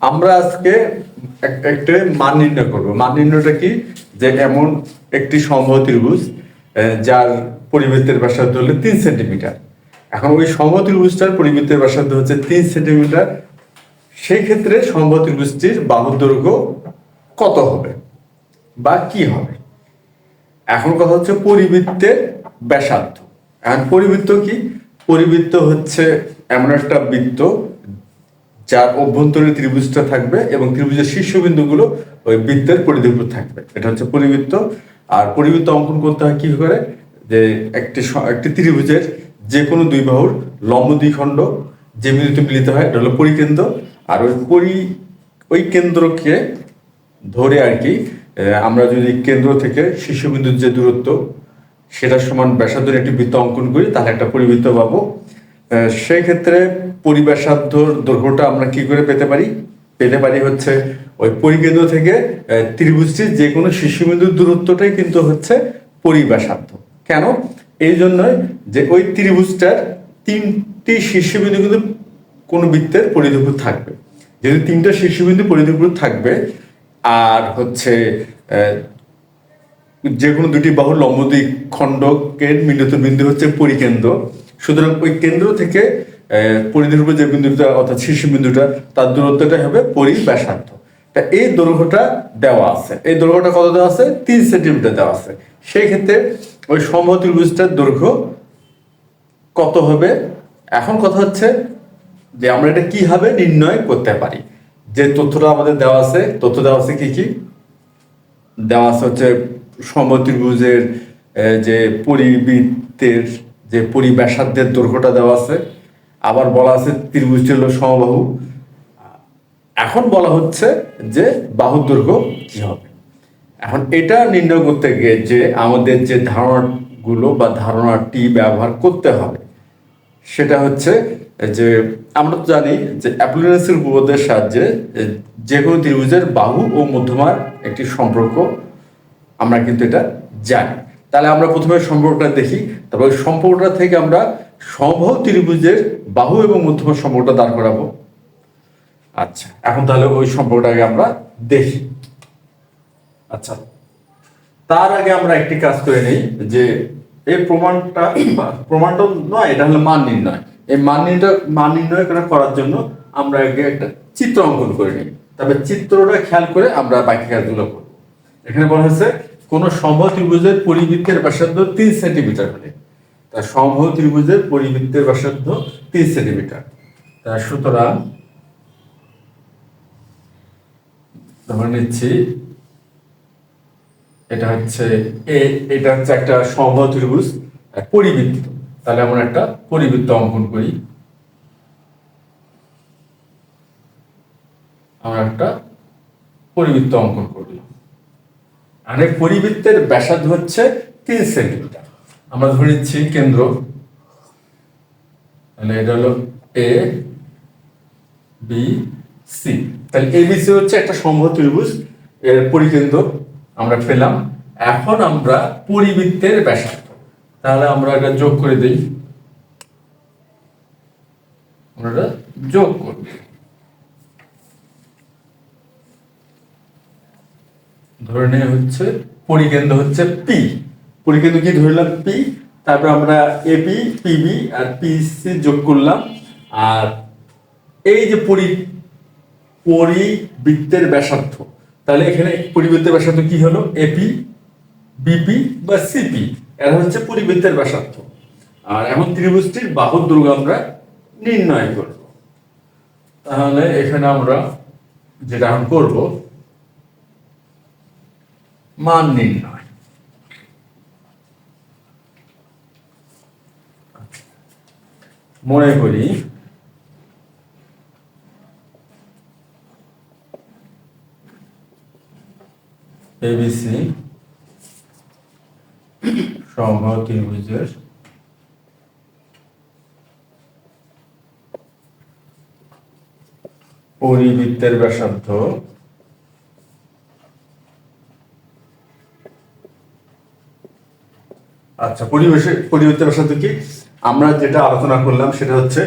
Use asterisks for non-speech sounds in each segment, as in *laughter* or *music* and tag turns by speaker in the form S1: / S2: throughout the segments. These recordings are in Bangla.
S1: আমরা আজকে এক- একটা মান নির্ণয় করব। মান নির্ণয়টা কি? যে এমন একটি সম্ভব ত্রিভুজ যার পরিবৃত্তের ব্যাসার্ধ হলো তিন সেন্টিমিটার। এখন ওই সম্ভব ত্রিভুজটার পরিবৃত্তের ব্যাসার্ধ হচ্ছে তিন সেন্টিমিটার। সেই ক্ষেত্রে সম্ভব ত্রিভুজটির বাহুর দৈর্ঘ্য কত হবে বা কি হবে? এখন কথা হচ্ছে পরিবৃত্তের ব্যাসার্ধ। এখন পরিবৃত্ত কি? পরিবৃত্ত হচ্ছে এমন একটা বৃত্ত যার অভ্যন্তরে ত্রিভুজটা থাকবে এবং ত্রিভুজের শীর্ষবিন্দুগুলো ওই বৃত্তের পরিধির থাকবে। এটা হচ্ছে পরিবৃত্ত। আর পরিবৃত্ত অঙ্কন করতে হয় কি করে? যে একটি একটি ত্রিভুজের যে কোনো দুই বাহুর লম্ব দ্বিখণ্ড যে বিন্দুতে মিলিত হয়, এটা হলো পরিকেন্দ্র। আর ওই পরি, ওই কেন্দ্রকে ধরে আর কি আমরা যদি কেন্দ্র থেকে শীর্ষবিন্দুর যে দূরত্ব, সেটার সমান ব্যাসার্ধের একটি বৃত্ত অঙ্কন করি, তাহলে একটা পরিবৃত্ত পাবো। সেই ক্ষেত্রে পরিব্যাসার্ধর দৈর্ঘ্যটা আমরা কি করে পেতে পারি? পেতে পারি হচ্ছে ওই পরিকেন্দ্র থেকে ত্রিভুজটির যে কোনো শীর্ষবিন্দুর দূরত্বটাই কিন্তু হচ্ছে পরিব্যাসার্ধ কেন? এই জন্যই যে ওই ত্রিভুজটার তিনটি শীর্ষবিন্দু কিন্তু কোনো বৃত্তের পরিধির উপর থাকবে। যদি তিনটা শীর্ষবিন্দু পরিধির উপর থাকবে, আর হচ্ছে যে কোনো দুটি বাহুর লম্ব খণ্ডকের মিলিত বিন্দু হচ্ছে পরিকেন্দ্র সুতরাং ওই কেন্দ্র থেকে উপর যে বিন্দুটা, অর্থাৎ শীর্ষ বিন্দুটা, তার দূরত্বটা হবে পরিব্যাসার্ধ। তা এই দৈর্ঘ্যটা দেওয়া আছে। এই দৈর্ঘ্যটা কত দেওয়া আছে? তিন সেন্টিমিটার দেওয়া আছে। সেই ক্ষেত্রে ওই সমবাহু ত্রিভুজটার দৈর্ঘ্য কত হবে? এখন কথা হচ্ছে যে আমরা এটা কীভাবে নির্ণয় করতে পারি? যে তথ্যটা আমাদের দেওয়া আছে, তথ্য দেওয়া আছে কি কি? দেওয়া আছে হচ্ছে সমত্রিভুজের যে পরিবৃত্তের যে পরিব্যাসার্ধের দৈর্ঘ্যটা দেওয়া আছে, আবার বলা আছে ত্রিভুজটি হলো সমবাহু। এখন বলা হচ্ছে যে বাহুর দৈর্ঘ্য কি হবে? এখন এটা নির্ণয় করতে গিয়ে যে আমাদের যে ধারণাগুলো বা ধারণাটি ব্যবহার করতে হবে, সেটা হচ্ছে যে আমরা তো জানি যে অ্যাপ্লিনেসের উপপাদ্যের সাহায্যে যে কোনো ত্রিভুজের বাহু ও মধ্যমার একটি সম্পর্ক, আমরা কিন্তু এটা জানি। তাহলে আমরা প্রথমে সম্পর্কটা দেখি। তারপর সম্পর্কটা থেকে আমরা সমবাহু ত্রিভুজের বাহু এবং মধ্যম সম্পর্কটা দাঁড় করাবো। আচ্ছা এখন তাহলে ওই সম্পর্কটাকে আমরা দেখি। আচ্ছা তার আগে আমরা একটি কাজ করে নেই যে এই প্রমাণটা *coughs* প্রমাণটা নয়, এটা হলো মান নির্ণয়। এই মান নির্ণয় মান নির্ণয় করার জন্য আমরা আগে একটা চিত্র অঙ্কন করে নিই। তবে চিত্রটা খেয়াল করে আমরা বাকি কাজগুলো করব। এখানে বলা হয়েছে কোন সম্ভব ত্রিভুজের পরিবৃত্তের ব্যাসার্ধ তিন সেন্টিমিটার হলে। তা সম্ভব ত্রিভুজের পরিবৃত্তের ব্যাসার্ধ তিন সেন্টিমিটার। তা সুতরাং ধরে নিচ্ছি, এটা হচ্ছে এটা হচ্ছে একটা সম্ভব ত্রিভুজ পরিবৃত্ত। তাহলে আমরা একটা পরিবৃত্ত অঙ্কন করি। আমরা একটা পরিবৃত্ত অঙ্কন করলাম। আর এই পরিবৃত্তের ব্যাসার্ধ হচ্ছে তিন সেন্টিমিটার। আমরা ধরে নিচ্ছি কেন্দ্র। তাহলে এটা হলো এ বি সি তাহলে এবিসি হচ্ছে একটা সম্ভব ত্রিভুজ, এর পরিকেন্দ্র আমরা পেলাম। এখন আমরা পরিবৃত্তের ব্যাসার্ধ। তাহলে আমরা এটা যোগ করে দিই। আমরা যোগ করব। ধরে নেওয়া হচ্ছে পরিকেন্দ্র হচ্ছে পি পরিকেন্দ্র কি ধরলাম পি তারপর আমরা এবি পিবি আর পিসি যোগ করলাম। আর এই যে পরি, পরিবৃত্তের ব্যাসার্ধ, তাহলে এখানে পরিবৃত্তের ব্যাসার্ধ কি হলো? এপি বিপি বা সিপি এরা হচ্ছে পরিবৃত্তের ব্যাসার্ধ। আর এমন ত্রিভুজটির বাহুর দৈর্ঘ্য আমরা নির্ণয় করব। তাহলে এখানে আমরা যেটা এখন করব মান নির্ণয় মনে করি এবিসি সমবাহু ত্রিভুজের পরিবৃত্তের ব্যাসার্ধ আচ্ছা পরিবেশে পরিবৃত্তের ব্যাসার্ধ কি? আমরা যেটা আলোচনা করলাম সেটা হচ্ছে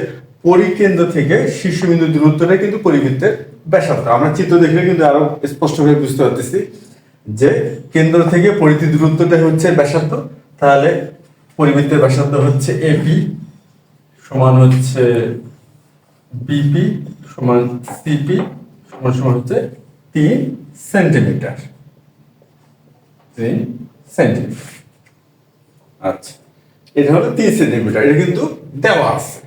S1: পরিকেন্দ্র থেকে শীর্ষবিন্দু দূরত্বটা কিন্তু পরিবৃত্তের ব্যাসার্ধ। আমরা চিত্র দেখলে কিন্তু আরও স্পষ্টভাবে বুঝতে পারতেছি যে কেন্দ্র থেকে পরিধি দূরত্বটা হচ্ছে ব্যাসার্ধ, তাহলে পরিবৃত্তের ব্যাসার্ধ হচ্ছে এপি সমান হচ্ছে বিপি সমান সিপি সমান সমান হচ্ছে তিন সেন্টিমিটার। তিন সেন্টিমিটার। আচ্ছা। এটা হলো তিন সেন্টিমিটার, এটা কিন্তু দেওয়া আছে।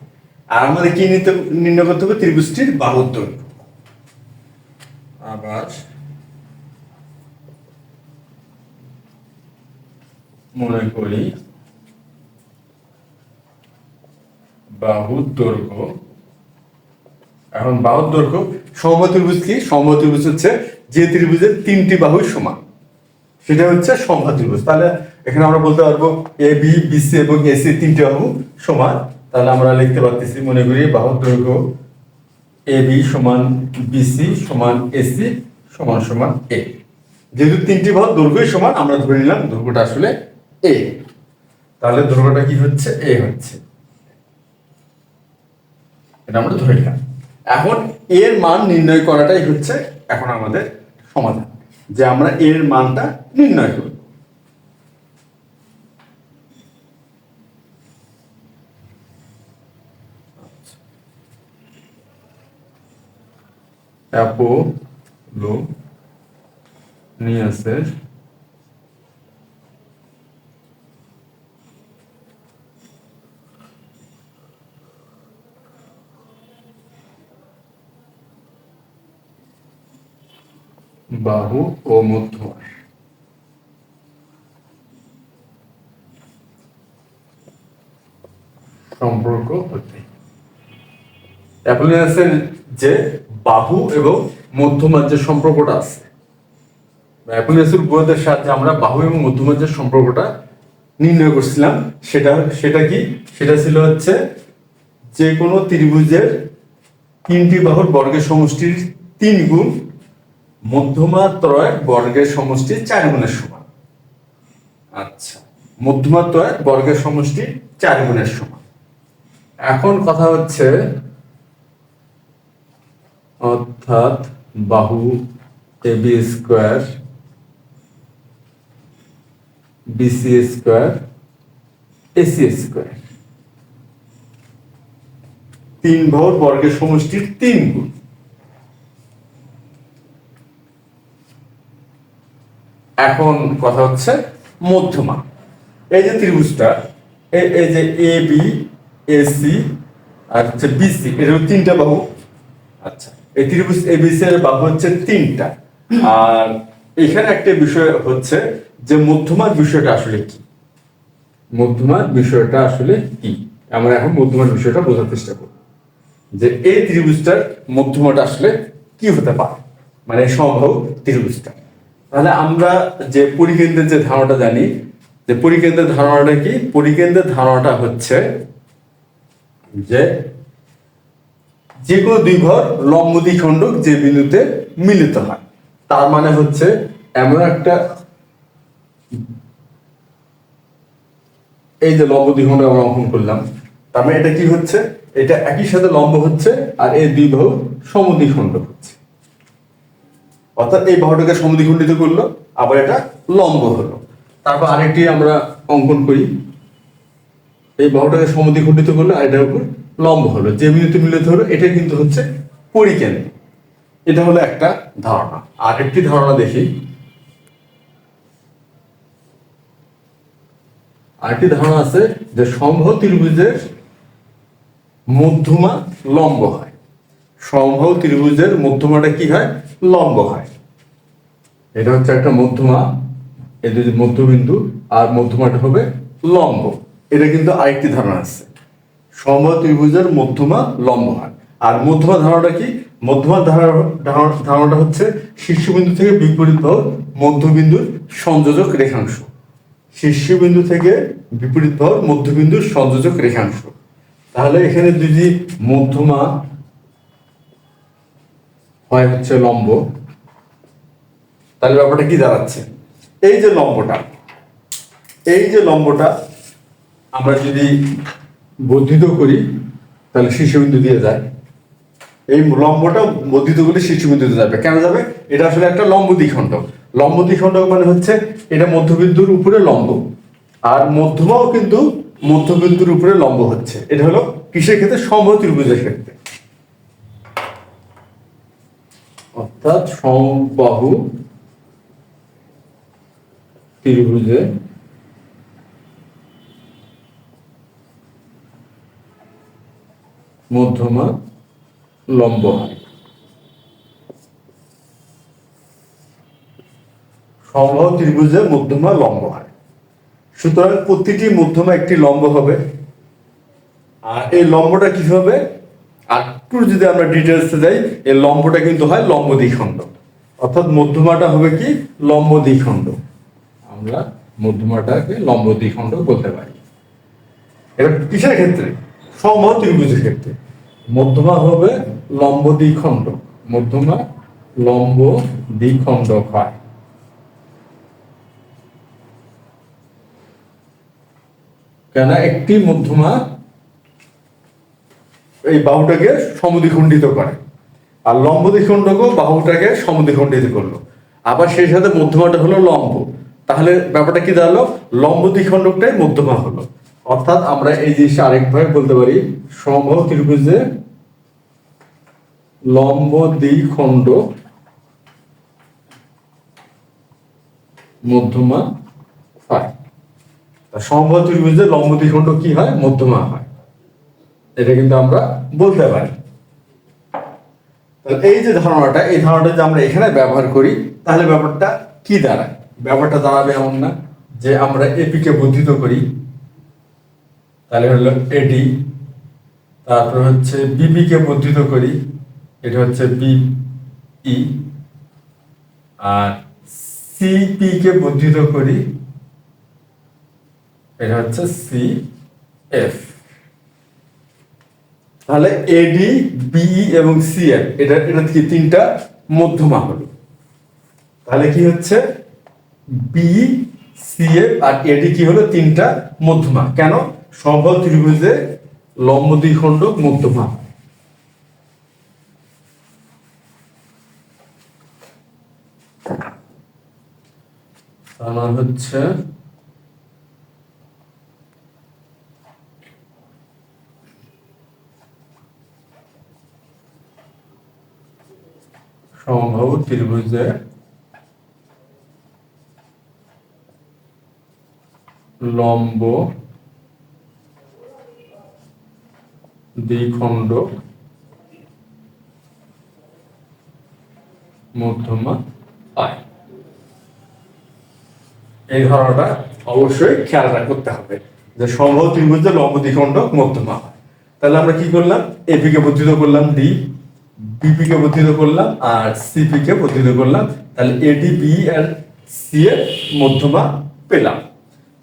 S1: আর আমাদের কি নিতে, নির্ণয় করতে হবে? ত্রিভুজটির বাহুর দৈর্ঘ্য। আবার মনে করি বাহুর দৈর্ঘ্য। এখন বাহুর দৈর্ঘ্য সমবাহু ত্রিভুজ কি? সমবাহু ত্রিভুজ হচ্ছে যে ত্রিভুজের তিনটি বাহুই সমান। সেটা হচ্ছে সংখ্যা ত্রিভুজ তাহলে এখানে আমরা বলতে পারব এ বি বিসি এবং এসি তিনটে বাহু সমান। তাহলে আমরা লিখতে পারতেছি, মনে করি বাহুর দৈর্ঘ্য এ বি সমান বিসি সমান এসি সমান সমান এ যেহেতু তিনটি বাহু দৈর্ঘ্যই সমান, আমরা ধরে নিলাম দৈর্ঘ্যটা আসলে এ তাহলে দৈর্ঘ্যটা কি হচ্ছে? এ হচ্ছে। এটা আমরা ধরে নিলাম। এখন এর মান নির্ণয় করাটাই হচ্ছে এখন আমাদের সমাধান। যে আমরা এর মানটা নির্ণয় করব অ্যাপোলো নিয়াসের বাহু ও মধ্যমাস সম্পর্ক হতে। যে বাহু এবং মধ্যমার যে সম্পর্কটা আছে, অ্যাপোলিনাসের উপপাদ্যের সাহায্যে আমরা বাহু এবং মধ্যমার যে সম্পর্কটা নির্ণয় করছিলাম। সেটা সেটা কি? সেটা ছিল হচ্ছে যে কোনো ত্রিভুজের তিনটি বাহুর বর্গের সমষ্টির তিন গুণ মধ্যমা ত্রয় বর্গের সমষ্টি চার গুণের সমান। আচ্ছা মধ্যমা ত্রয় বর্গের সমষ্টি চার গুণের সমান। এখন কথা হচ্ছে, অর্থাৎ বাহু A B square BC square AC square তিন ভর বর্গের সমষ্টির তিন গুণ। এখন কথা হচ্ছে মধ্যমা। এই যে ত্রিভুজটা এই যে এ বি এসি আর হচ্ছে বিসি এটা তিনটা বাহু। আচ্ছা এই ত্রিভুজ এ বিসি এর বাহু হচ্ছে তিনটা। আর এখানে একটা বিষয় হচ্ছে যে মধ্যমার বিষয়টা আসলে কি? মধ্যমার বিষয়টা আসলে কি? আমরা এখন মধ্যমার বিষয়টা বোঝার চেষ্টা করব। যে এই ত্রিভুজটার মধ্যমাটা আসলে কি হতে পারে? মানে সম্ভব ত্রিভুজটা। তাহলে আমরা যে পরিকেন্দ্রের যে ধারণাটা জানি, যে পরিকেন্দ্রের ধারণাটা কি? পরিকেন্দ্রের ধারণাটা হচ্ছে যে যে কোনো দুই ঘর লম্ব দ্বিখণ্ডক যে বিন্দুতে মিলিত হয়। তার মানে হচ্ছে এমন একটা এই যে লম্ব দ্বিখণ্ডক আমরা অঙ্কন করলাম, তার মানে এটা কি হচ্ছে? এটা একই সাথে লম্ব হচ্ছে আর এই দুই বাহু সমদ্বিখণ্ডক হচ্ছে। অর্থাৎ এই বাহুটাকে সমদ্বিখণ্ডিত করল, আবার এটা লম্ব হলো। তারপর আরেকটি আমরা অঙ্কন করি। এই বাহুটাকে সমদ্বিখণ্ডিত করল, আর এটার উপর লম্ব হলো। যে বিন্দুতে মিলিত হলো, এটা কিন্তু হচ্ছে পরিকেন্দ্র। এটা হলো একটা ধারণা। আর একটি ধারণা দেখি। আরেকটি ধারণা আছে যে, সম্ভব ত্রিভুজের মধ্যমা লম্ব হয়। সম্ভব ত্রিভুজের মধ্যমাটা কি হয়? লম্ব হয়। এটা হচ্ছে একটা মধ্যমা এটা মধ্যবিন্দু, আর মধ্যমাটা হবে লম্ব। এটা কিন্তু আরেকটি ধারণা আছে। সম্ভব ত্রিভুজের মধ্যমা, লম্ব হয়। আর মধ্যমা ধারণাটা কি? মধ্যমা ধারণা ধারণা- ধারণাটা হচ্ছে শীর্ষবিন্দু থেকে বিপরীত বাহু মধ্যবিন্দুর সংযোজক রেখাংশ। শীর্ষবিন্দু থেকে বিপরীত বাহুর মধ্যবিন্দুর সংযোজক রেখাংশ। তাহলে এখানে যদি মধ্যমা হয় হচ্ছে লম্ব। তাহলে ব্যাপারটা কি দাঁড়াচ্ছে? এই যে লম্বটা, এই যে লম্বটা আমরা যদি বর্ধিত করি, তাহলে শীর্ষবিন্দু দিয়ে যায়। এই লম্বটা বর্ধিত করে শীর্ষবিন্দুতে যাবে। কেন যাবে? এটা আসলে একটা লম্ব দ্বিখণ্ডক লম্ব দ্বিখণ্ডক মানে হচ্ছে এটা মধ্যবিন্দুর উপরে লম্ব, আর মধ্যমাও কিন্তু মধ্যবিন্দুর উপরে লম্ব হচ্ছে। এটা হলো কিসের ক্ষেত্রে? সমবাহু ত্রিভুজের ক্ষেত্রে। অর্থাৎ সমবাহু ত্রিভুজে মধ্যমা লম্ব হয়। সমবাহু ত্রিভুজে মধ্যমা লম্ব হয়। সুতরাং প্রতিটি মধ্যমা একটি লম্ব হবে। আর এই লম্বটা কি হবে? একটু যদি আমরা ডিটেলসে যাই এই লম্বটা কিন্তু হয় লম্ব দ্বিখণ্ড অর্থাৎ মধ্যমাটা হবে কি? লম্ব দ্বিখণ্ড আমরা মধ্যমাটাকে লম্ব দ্বিখণ্ড বলতে পারি। এটা কিসের ক্ষেত্রে? সমবাহু ত্রিভুজের ক্ষেত্রে। মধ্যমা হবে লম্ব দ্বিখণ্ড মধ্যমা লম্ব দ্বিখণ্ডক হয়। কেন একটি মধ্যমা এই বাহুটাকে সমদ্বিখণ্ডিত করে। আর লম্ব দ্বিখণ্ডকও বাহুটাকে সমদ্বিখণ্ডিত করল। আবার সেই সাথে মধ্যমাটা হলো লম্ব। তাহলে ব্যাপারটা কি দাঁড়াল? লম্ব দ্বিখণ্ডকটাই মধ্যমা হলো। অর্থাৎ আমরা এই জিনিসটা আরেকভাবে বলতে পারি সমবাহু ত্রিভুজে লম্ব দ্বিখণ্ড মধ্যমা হয়। সমবাহু ত্রিভুজে লম্ব দ্বিখণ্ড কি হয়? মধ্যমা হয়। এটা কিন্তু আমরা বলতে পারি। এই যে ধারণাটা, এই ধারণাটা যে আমরা এখানে ব্যবহার করি, তাহলে ব্যাপারটা কি দাঁড়ায়? ব্যাপারটা দাঁড়াবে এমন না যে আমরা এপিকে বর্ধিত করি। তাহলে হলো এডি তারপর হচ্ছে বিবি কে বর্ধিত করি। এটা হচ্ছে বি ই আর সিপি কে বর্ধিত করি। এটা হচ্ছে সি এফ তাহলে এডি বিই এবং সি এফ এটা এটা থেকে তিনটা? মধ্যমা হলো তাহলে কি হচ্ছে? বি সি এফ আর এডি কি হলো? তিনটা মধ্যমা। কেন? সম্ভব ত্রিভুজে লম্ব দ্বিখণ্ডক মধ্যমা। আমার হচ্ছে সমবাহু ত্রিভুজে লম্ব দ্বিখণ্ড মধ্যমা আয় এই ধারণাটা অবশ্যই খেয়াল রাখ- করতে হবে যে সম্ভব ত্রিভুজে লম্ব দ্বিখণ্ড মধ্যমা। হয় তাহলে আমরা কি করলাম? এপি কে বর্ধিত করলাম ডি বিপি কে বর্ধিত করলাম আর সিপি কে বর্ধিত করলাম। তাহলে এডি বি আর সি এর মধ্যমা পেলাম।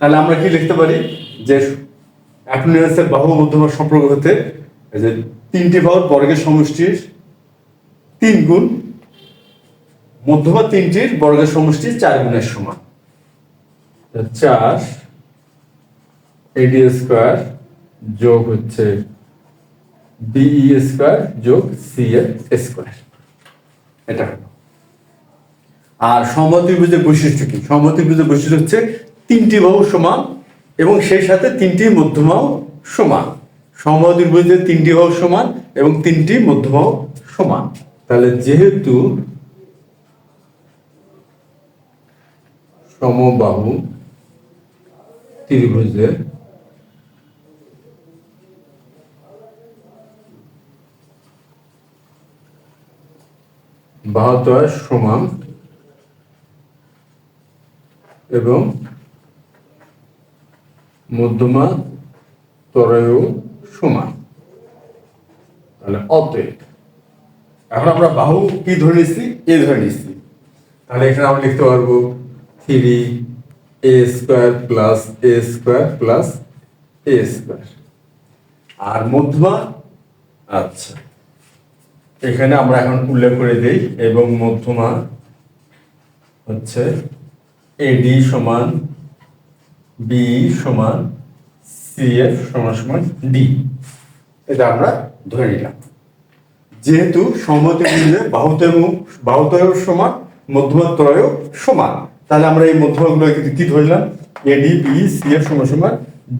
S1: তাহলে আমরা কি লিখতে পারি? যে অ্যাপোলিনাসের বাহু মধ্যমা সম্পর্ক হতে যে তিনটি বাহুর বর্গের সমষ্টির তিন গুণ মধ্যমা তিনটির বর্গের সমষ্টি চার গুণের সমান। চার এডি স্কোয়ার যোগ হচ্ছে বিই স্কোয়ার যোগ সি এর স্কোয়ার এটা। হলো আর সমত্রিভুজের বৈশিষ্ট্য কি? সমত্রিভুজের বৈশিষ্ট্য হচ্ছে তিনটি বাহু সমান এবং সেই সাথে তিনটি মধ্যমাও সমান। সমত্রিভুজের তিনটি বাহু সমান এবং তিনটি মধ্যমাও সমান। তাহলে যেহেতু সমবাহু ত্রিভুজের বাহুদ্বয় সমান এবং মধ্যমা ত্বরয় সমান। তাহলে অতএব, এখন আমরা বাহু কি ধরে নিচ্ছি? এ ধরে নিচ্ছি। তাহলে এখানে আমরা লিখতে পারব three A square plus A square plus A square. আর মধ্যমা আচ্ছা। এখানে আমরা এখন উল্লেখ করে দিই এবং মধ্যমা হচ্ছে এডি সমান বি সমান সি এফ সমান সমান ডি এটা আমরা ধরে নিলাম। যেহেতু সমতি মিলে বাহুতে এবং বাহুতয় সমান মধ্যমাত্রয় সমান। তাহলে আমরা এই মধ্যমাগুলো কি ধরলাম এ ডি বি সি এর সমান সমান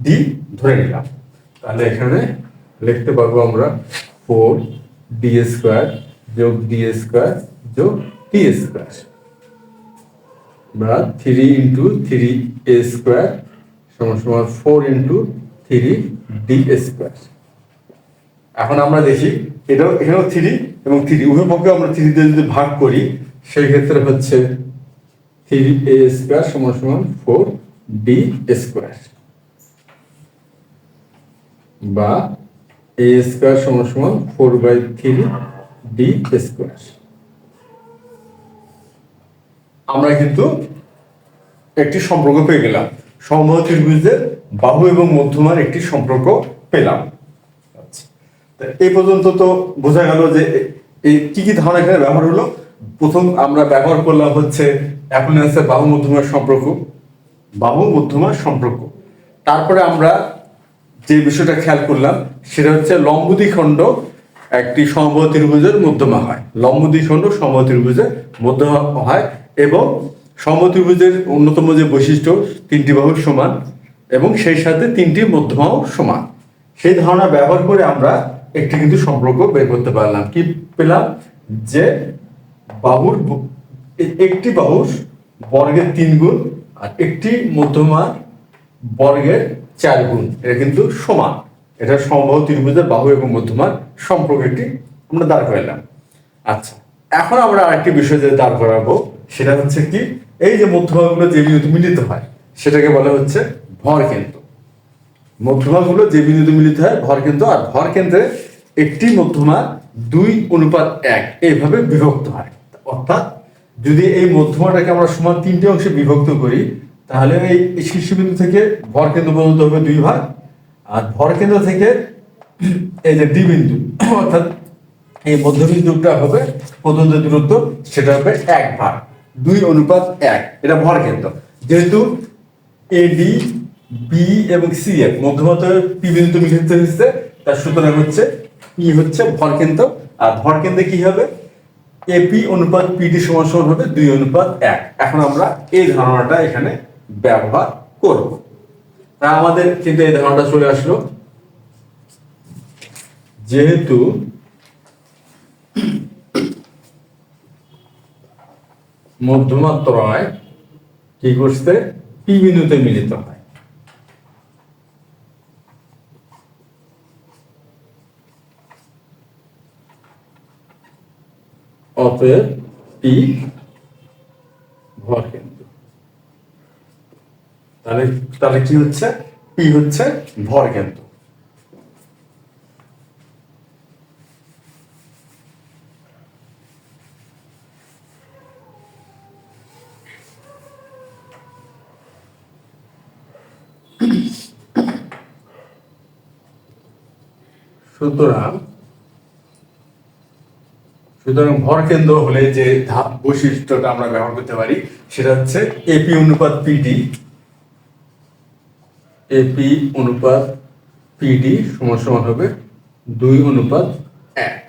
S1: ডি ধরে নিলাম। তাহলে এখানে লিখতে পারব আমরা ফোর ডি স্কোয়ার যোগ ডি স্কোয়ার যোগ টি স্কোয়ার বা three into three A square সমান four into three D square এখন আমরা দেখি, এটাও, এখানেও থ্রি এবং থ্রি উভয় আমরা থ্রিতে যদি ভাগ করি, সেই ক্ষেত্রে হচ্ছে থ্রি এ স্কোয়ার সমান সমান ফোর ডি স্কোয়ার বা এ স্কোয়ার সমান সমান four by three D square আমরা কিন্তু একটি সম্পর্ক পেয়ে গেলাম। সমবাহু ত্রিভুজের বাহু এবং মধ্যমার একটি সম্পর্ক পেলাম। আচ্ছা। এই পর্যন্ত তো বোঝা গেল যে এই কি কি ধারণা এখানে ব্যবহার হলো। প্রথম আমরা ব্যবহার করলাম হচ্ছে অ্যাপোলিয়ান্সের বাহু মধ্যমার সম্পর্ক, বাহু মধ্যমার সম্পর্ক। তারপরে আমরা যে বিষয়টা খেয়াল করলাম, সেটা হচ্ছে লম্বুদি খণ্ড একটি সমবাহু ত্রিভুজের মধ্যমা হয়। লম্বুদি খণ্ড সমবাহু ত্রিভুজের মধ্যমা হয় এবং সমবাহু অন্যতম যে বৈশিষ্ট্য, তিনটি বাহু সমান এবং সেই সাথে তিনটি মধ্যমাও সমান। সেই ধারণা ব্যবহার করে আমরা একটি কিন্তু সম্পর্ক বের করতে পারলাম। কি পেলাম? যে বাহুর একটি বাহুর বর্গের তিন গুণ আর একটি মধ্যমা বর্গের চার গুণ। এটা কিন্তু সমান। এটা সমবাহু ত্রিভুজের বাহু এবং মধ্যমার সম্পর্ক একটি আমরা দাঁড় করালাম আচ্ছা এখন আমরা আরেকটি বিষয় যে দাঁড় করাবো, সেটা হচ্ছে কি, এই যে মধ্যভাগগুলো যে বিন্দুতে মিলিত হয়, সেটাকে বলা হচ্ছে ভর কেন্দ্র। মধ্যমাগুলো যে বিন্দুতে মিলিত হয়, ভর কেন্দ্র, আর ভর কেন্দ্রে একটি মধ্যমা দুই অনুপাত এক, এইভাবে বিভক্ত হয়। অর্থাৎ যদি এই মধ্যমাটাকে আমরা সমান তিনটে অংশে বিভক্ত করি তাহলে এই শীর্ষবিন্দু থেকে ভর কেন্দ্র পর্যন্ত হবে দুই ভাগ। আর ভর কেন্দ্র থেকে এই যে ডি বিন্দু, অর্থাৎ এই মধ্যবিন্দুটা হবে পর্যন্ত দূরত্ব, সেটা হবে এক ভাগ। দুই অনুপাত এক, এটা ভর কেন্দ্র। যেহেতু এডি বি এবং সি এফ মধ্যমত পি বিন্দু মিলিত হয়েছে তার সুতরাং হচ্ছে পি হচ্ছে ভর কেন্দ্র। আর ভর কেন্দ্রে কি হবে? এপি অনুপাত পিডি সমান সমান হবে দুই অনুপাত এক। এখন আমরা এই ধারণাটা এখানে ব্যবহার করব। তা আমাদের কিন্তু এই ধারণাটা চলে আসলো। যেহেতু মধ্যমাত্রয় কি করছে? পি বিন্দুতে মিলিত হয়। অতএব পি ভর কেন্দ্র। তাহলে তাহলে কি হচ্ছে? পি হচ্ছে ভর কেন্দ্র। সুতরাং সুতরাং ভর কেন্দ্র হলে যে ধাপ বৈশিষ্ট্যটা আমরা ব্যবহার করতে পারি, সেটা হচ্ছে এপি অনুপাত পিডি এপি অনুপাত পিডি সমান সমান হবে দুই অনুপাত এক।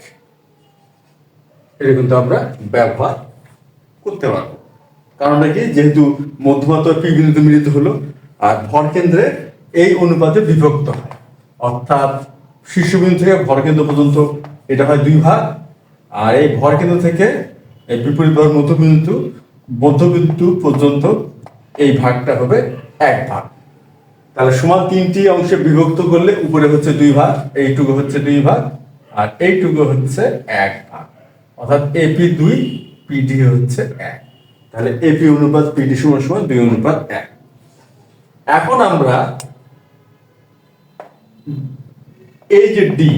S1: এটা কিন্তু আমরা ব্যবহার করতে পারব। কারণটা কি? যেহেতু মধ্যমাত্রা পি বিন্দুতে মিলিত হলো, আর ভর কেন্দ্রে এই অনুপাতে বিভক্ত হয়। অর্থাৎ শীর্ষবিন্দু থেকে ভর কেন্দ্র পর্যন্ত এটা হয় দুই ভাগ, আর এই ভর কেন্দ্র থেকে বিপরীত ভাগ মধ্যবিন্দু মধ্যবিন্দু পর্যন্ত এই ভাগটা হবে এক ভাগ। তাহলে সমান তিনটি অংশে বিভক্ত করলে উপরে হচ্ছে দুই ভাগ, এইটুকু হচ্ছে দুই ভাগ, আর এইটুকু হচ্ছে এক ভাগ। অর্থাৎ এপি দুই পিডি হচ্ছে এক। তাহলে এপি অনুপাত পিডি সমান সমান দুই অনুপাত এক। এখন আমরা এই যে ডি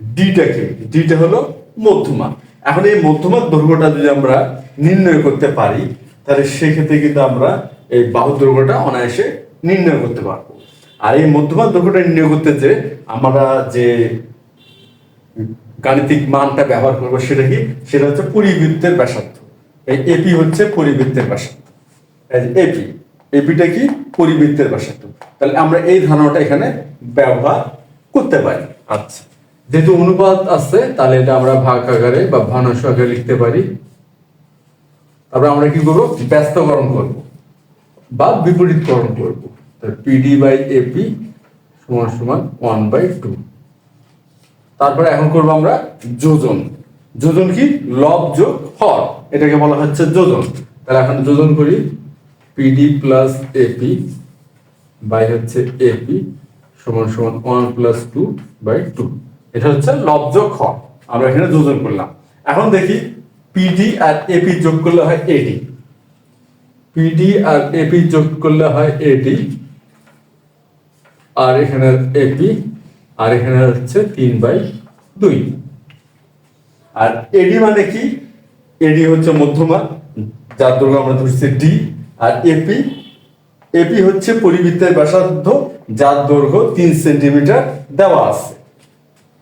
S1: ডিটাকে ডিটা হলো মধ্যমা। এখন এই মধ্যমার দৈর্ঘ্যটা যদি আমরা নির্ণয় করতে পারি, তাহলে সেক্ষেত্রে কিন্তু আমরা এই বাহু দৈর্ঘ্যটা অনায়াসে নির্ণয় করতে পারব। আর এই মধ্যমার দৈর্ঘ্যটা নির্ণয় করতে যে আমরা যে গাণিতিক মানটা ব্যবহার করব সেটা কি? সেটা হচ্ছে পরিবৃত্তের ব্যাসার্ধ। এই এপি হচ্ছে পরিবৃত্তের ব্যাসার্ধ। এপি এপিটা কি? পরিবৃত্তের ব্যাসার্ধ। তাহলে আমরা এই ধারণাটা এখানে ব্যবহার করতে পারি। আচ্ছা যেহেতু অনুপাত আছে, তাহলে এটা আমরা ভাগ আকারে বা ভগ্নাংশ আকারে লিখতে পারি। তারপরে আমরা কি করব? ব্যস্তকরণ করব বা বিপরীতকরণ করব। পিডি বাই এপি সমান সমান ওয়ান বাই টু তারপরে এখন করব আমরা যোজন। যোজন কি? লব যোগ হর। এটাকে বলা হচ্ছে যোজন। তাহলে এখন যোজন করি। পিডি প্লাস এপি বাই হচ্ছে এপি সমান সমান one plus two by two এটা হচ্ছে লব যোগ হর। আমরা এখানে যোজন করলাম। এখন দেখি পিডি আর এপি যোগ করলে হয় এডি পিডি আর এপি যোগ করলে হয় এডি আর এখানে এপি আর এখানে হচ্ছে তিন বাই দুই। আর এডি মানে কি? এডি হচ্ছে মধ্যমা, যার দৈর্ঘ্য আমরা ধরছি ডি। আর এপি এপি হচ্ছে পরিবৃত্তের ব্যাসার্ধ, যার দৈর্ঘ্য তিন সেন্টিমিটার দেওয়া আছে।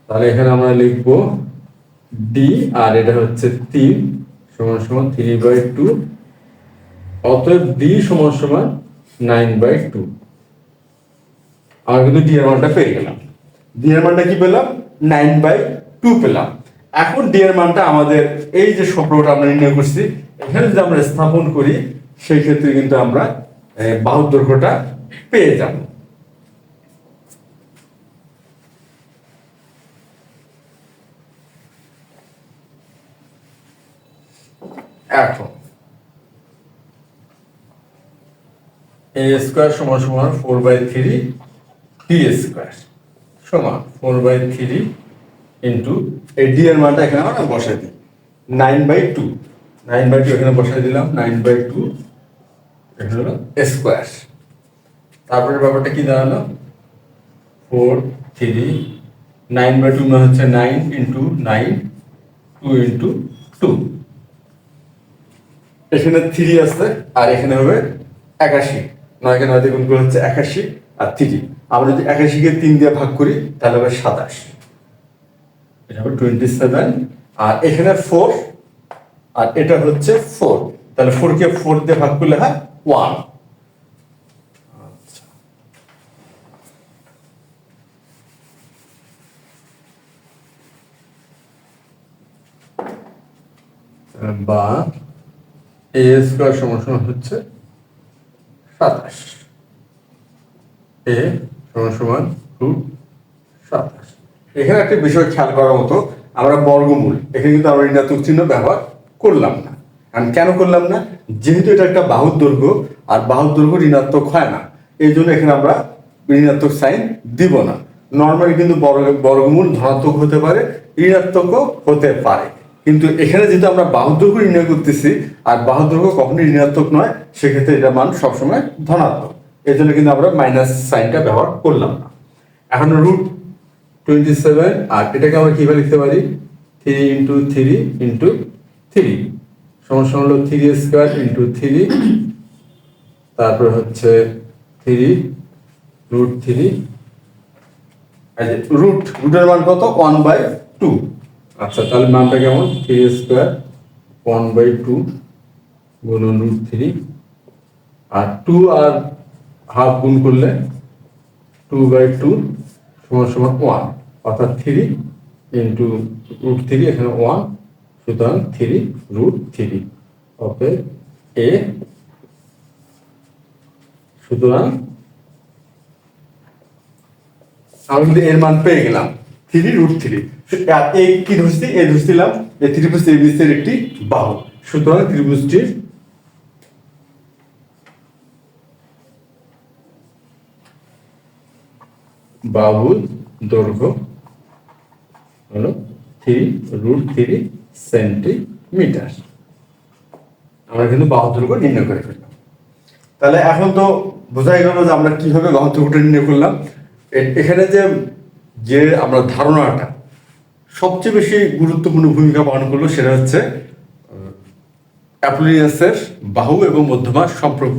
S1: তাহলে এখানে আমরা লিখব ডি, আর এটা হচ্ছে তিন সমান সমান থ্রি বাই টু, অতএব ডি সমান সমান নাইন বাই টু। আমরা কিন্তু ডি এর মানটা পেয়ে গেলাম। ডি এর মানটা কি পেলাম? নাইন বাই টু পেলাম। এখন ডি এর মানটা আমাদের এই যে সম্পর্কটা আমরা নির্ণয় করছি, এখানে যদি আমরা স্থাপন করি, সেই ক্ষেত্রে কিন্তু আমরা বাহুর দৈর্ঘ্যটা পেয়ে যাব। এখন এ স্কোয়ার সমান সমান four by three D square সমান ফোর বাই থ্রি ইন্টু এই ডি এর মানটা এখানে আমরা বসাই দিই। Nine by two nine by two এখানে বসাই দিলাম। নাইন বাই টু এখানে হলো স্কোয়ার তারপরে ব্যাপারটা কি দাঁড়াল? Four three nine by two মানে হচ্ছে nine into nine two into two এখানে থ্রি আছে, আর এখানে হবে একাশি। নয়কে নয় করে হচ্ছে একাশি আর থ্রি আমরা যদি একাশিকে তিন দিয়ে ভাগ করি, তাহলে হবে সাতাশ। এটা হবে টোয়েন্টি সেভেন আর এখানে ফোর আর এটা হচ্ছে ফোর তাহলে ফোর কে ফোর দিয়ে ভাগ করলে হয় ওয়ান বা এ স্কোয়ার সমান হচ্ছে সাতাশ। এ সমান সাতাশ। এখানে একটা বিষয় খেয়াল করার মতো, আমরা বর্গমূল, এখানে কিন্তু আমরা ঋণাত্মক চিহ্ন ব্যবহার করলাম না। কারণ কেন করলাম না? যেহেতু এটা একটা বাহুর দৈর্ঘ্য, আর বাহুর দৈর্ঘ্য ঋণাত্মক হয় না। এই জন্য এখানে আমরা ঋণাত্মক সাইন দিব না। নর্মালি কিন্তু বর্গ, বর্গমূল ধনাত্মক হতে পারে, ঋণাত্মকও হতে পারে। কিন্তু এখানে যেহেতু আমরা বাহুর দৈর্ঘ্য নির্ণয় করতেছি, আর বাহুর দৈর্ঘ্য কখনোই ঋণাত্মক নয়, সেক্ষেত্রে এটা মান সবসময় ধনাত্মক। এই জন্য কিন্তু আমরা মাইনাস সাইনটা ব্যবহার করলাম না। এখন রুট টোয়েন্টি সেভেন আর এটাকে আমরা কীভাবে লিখতে পারি? Three into three into three সমস্যা হলো থ্রি স্কোয়ার ইন্টু থ্রি তারপর হচ্ছে থ্রি রুট থ্রি রুট রুটের মান কত? ওয়ান বাই টু আচ্ছা তাহলে মানটা কেমন? Three square one by two গুণন রুট থ্রি আর টু আর হাফ গুণ করলে টু বাই টু সমান সমান ওয়ান অর্থাৎ থ্রি ইন্টু রুট থ্রি এখানে ওয়ান সুতরাং three root three okay A সুতরাং আমি কিন্তু এর মান পেয়ে গেলাম থ্রি রুট থ্রি এই কি ধরছি? এ ধরছিলাম এই ত্রিভুজ এবিসির একটি বাহু, সুতরাং ত্রিভুজটির বাহুর দৈর্ঘ্য হলো থ্রি, রুট থ্রি সেন্টিমিটার। আমরা কিন্তু বাহুর দৈর্ঘ্য নির্ণয় করে ফেললাম। তাহলে এখন তো বোঝাই গেল যে আমরা কীভাবে বাহুর দৈর্ঘ্যটা নির্ণয় করলাম। এখানে যে যে আমরা ধারণাটা, সবচেয়ে বেশি গুরুত্বপূর্ণ ভূমিকা পালন করল সেটা হচ্ছে অ্যাপ্লিয়ান্সের বাহু এবং মধ্যমার সম্পর্ক।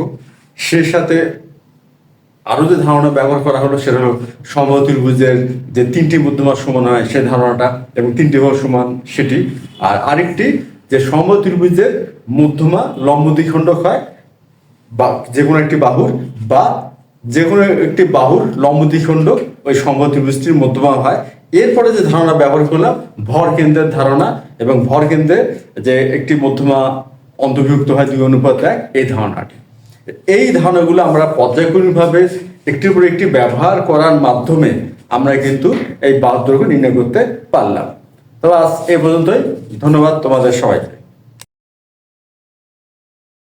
S1: সে সাথে আরও যে ধারণা ব্যবহার করা হলো সেটা হলো সমবাহু যে তিনটি মধ্যমা সমান হয় সে ধারণাটা এবং তিনটি বাহু সমান সেটি। আর আরেকটি, যে সমবাহু ত্রিভুজের মধ্যমা লম্ব দ্বিখণ্ডক হয়, বা যে কোনো একটি বাহুর, বা যে কোনো একটি বাহুর লম্ব দ্বিখণ্ডক ওই সমবাহু মধ্যমা হয়। এরপরে যে ধারণা ব্যবহার করলাম, ভর কেন্দ্রের ধারণা এবং ভর কেন্দ্রের যে একটি মধ্যমা অন্তর্ভুক্ত হয় দুই অনুপাত এক, এই ধারণাটি। এই ধারণাগুলো আমরা পর্যায়ক্রমিকভাবে একটির পর একটি ব্যবহার করার মাধ্যমে আমরা কিন্তু এই বাদ্যকে নির্ণয় করতে পারলাম। তো আজ এ পর্যন্তই। ধন্যবাদ তোমাদের সবাইকে।